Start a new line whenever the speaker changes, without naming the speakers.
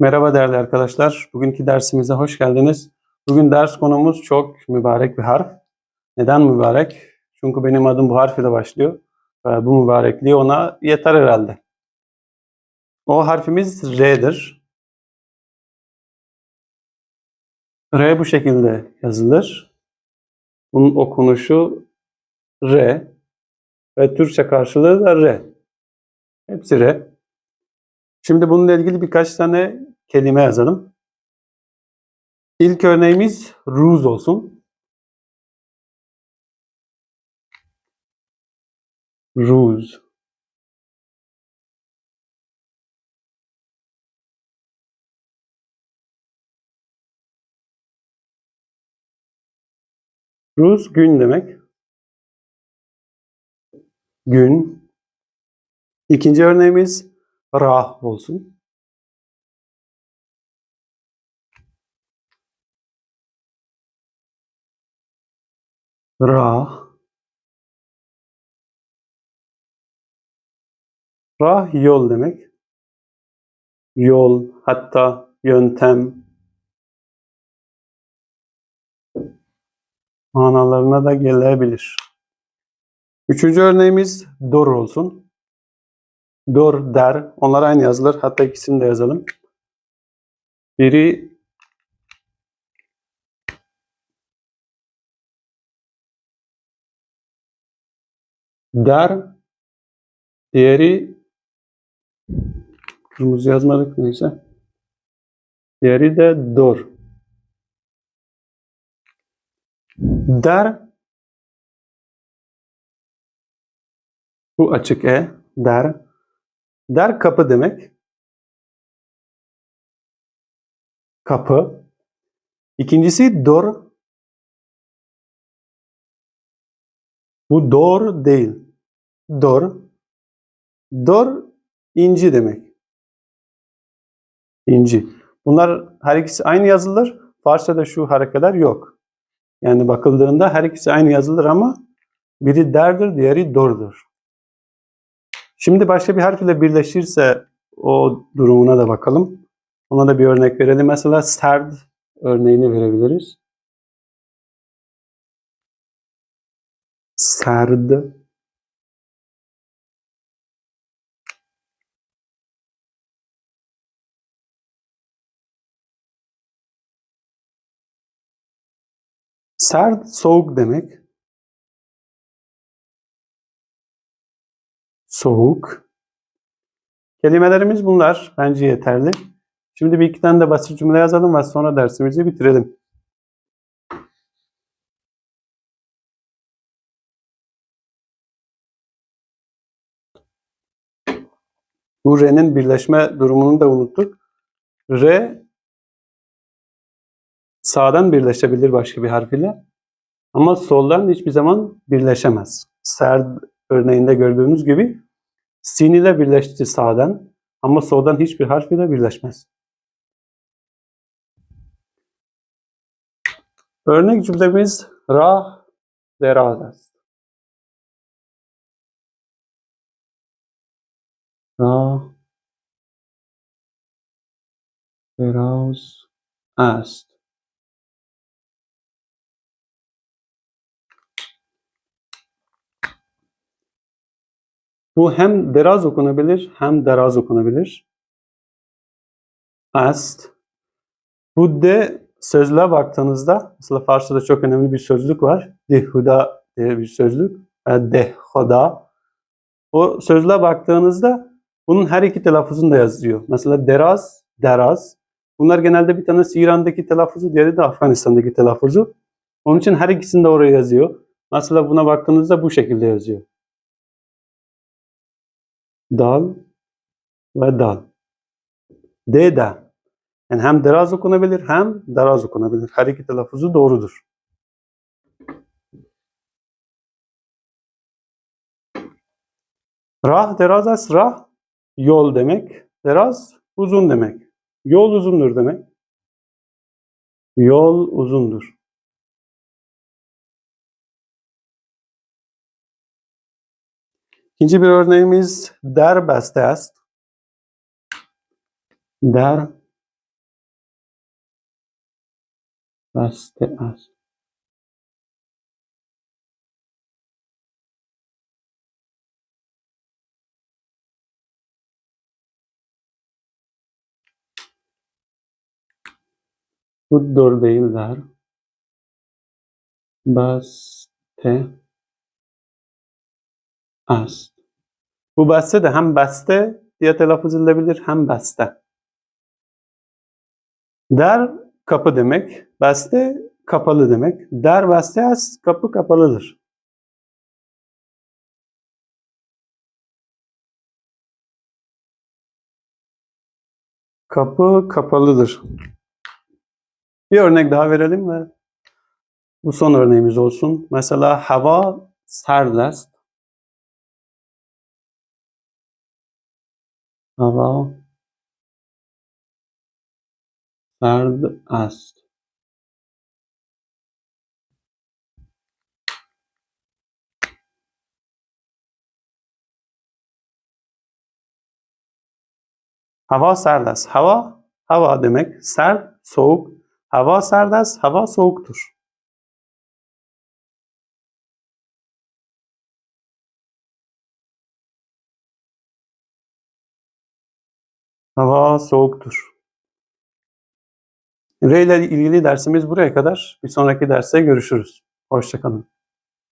Merhaba değerli arkadaşlar. Bugünkü dersimize hoş geldiniz. Bugün ders konumuz çok mübarek bir harf. Neden mübarek? Çünkü benim adım bu harf ile başlıyor. Ve bu mübarekliği ona yeter herhalde. O harfimiz R'dir. R bu şekilde yazılır. Bunun okunuşu R ve Türkçe karşılığı da R. Hepsi R. Şimdi bununla ilgili birkaç tane kelime yazalım. İlk örneğimiz ruz olsun. Ruz. Ruz gün demek. Gün. İkinci örneğimiz rah olsun. Rah. Rah yol demek. Yol, hatta yöntem manalarına da gelebilir. Üçüncü örneğimiz dor olsun. Dor, der. Onlar aynı yazılır. Hatta ikisini de yazalım. Biri der, diğeri kırmızı yazmadık neyse. Diğeri de dor. Der bu açık e der. Der kapı demek. Kapı. İkincisi dor. Bu dor değil. Dor. Dor inci demek. İnci. Bunlar her ikisi aynı yazılır. Farsçada şu hareketler yok. Yani bakıldığında her ikisi aynı yazılır ama biri derdir, diğeri dordur. Şimdi başka bir harf ile birleşirse o durumuna da bakalım. Ona da bir örnek verelim. Mesela serd örneğini verebiliriz. Serd. Serd soğuk demek. Soğuk. Kelimelerimiz bunlar. Bence yeterli. Şimdi bir iki tane de basit cümle yazalım ve sonra dersimizi bitirelim. Bu R'nin birleşme durumunu da unuttuk. R sağdan birleşebilir başka bir harf ile ama soldan hiçbir zaman birleşemez. Serd örneğinde gördüğümüz gibi sin ile birleşti sağdan ama soldan hiçbir harf ile birleşmez. Örnek cümlemiz ra derazas. Ra deraus est. Bu hem deraz okunabilir hem deraz okunabilir. Ast. Bu de sözlüğe baktığınızda mesela Farsçada çok önemli bir sözlük var. Dehuda diye bir sözlük. Dehoda. O sözlüğe baktığınızda bunun her iki telaffuzunu da yazıyor. Mesela deraz, deraz. Bunlar genelde bir tanesi İran'daki telaffuzu, diğeri de Afganistan'daki telaffuzu. Onun için her ikisini de oraya yazıyor. Mesela buna baktığınızda bu şekilde yazıyor. Dal ve dal. D de. Yani hem deraz okunabilir hem daraz okunabilir. Her iki telaffuzu doğrudur. Rah deraz as rah yol demek. Deraz uzun demek. Yol uzundur demek. Yol uzundur. İkinci bir örneğimiz der best ist. Der beste ist. Bu doğru değil der. Beste است. Bu beste de hem beste diye telaffuz edilebilir hem beste. Der kapı demek. Beste kapalı demek. Der beste است kapı kapalıdır. Kapı kapalıdır. Bir örnek daha verelim ve bu son örneğimiz olsun. Mesela hava serd است. هوا سرد است. هوا سرد است. هوا هوا دمک سرد سوک. هوا سرد است هوا سوک توش. Hava soğuktur. R ile ilgili dersimiz buraya kadar. Bir sonraki derste görüşürüz. Hoşçakalın.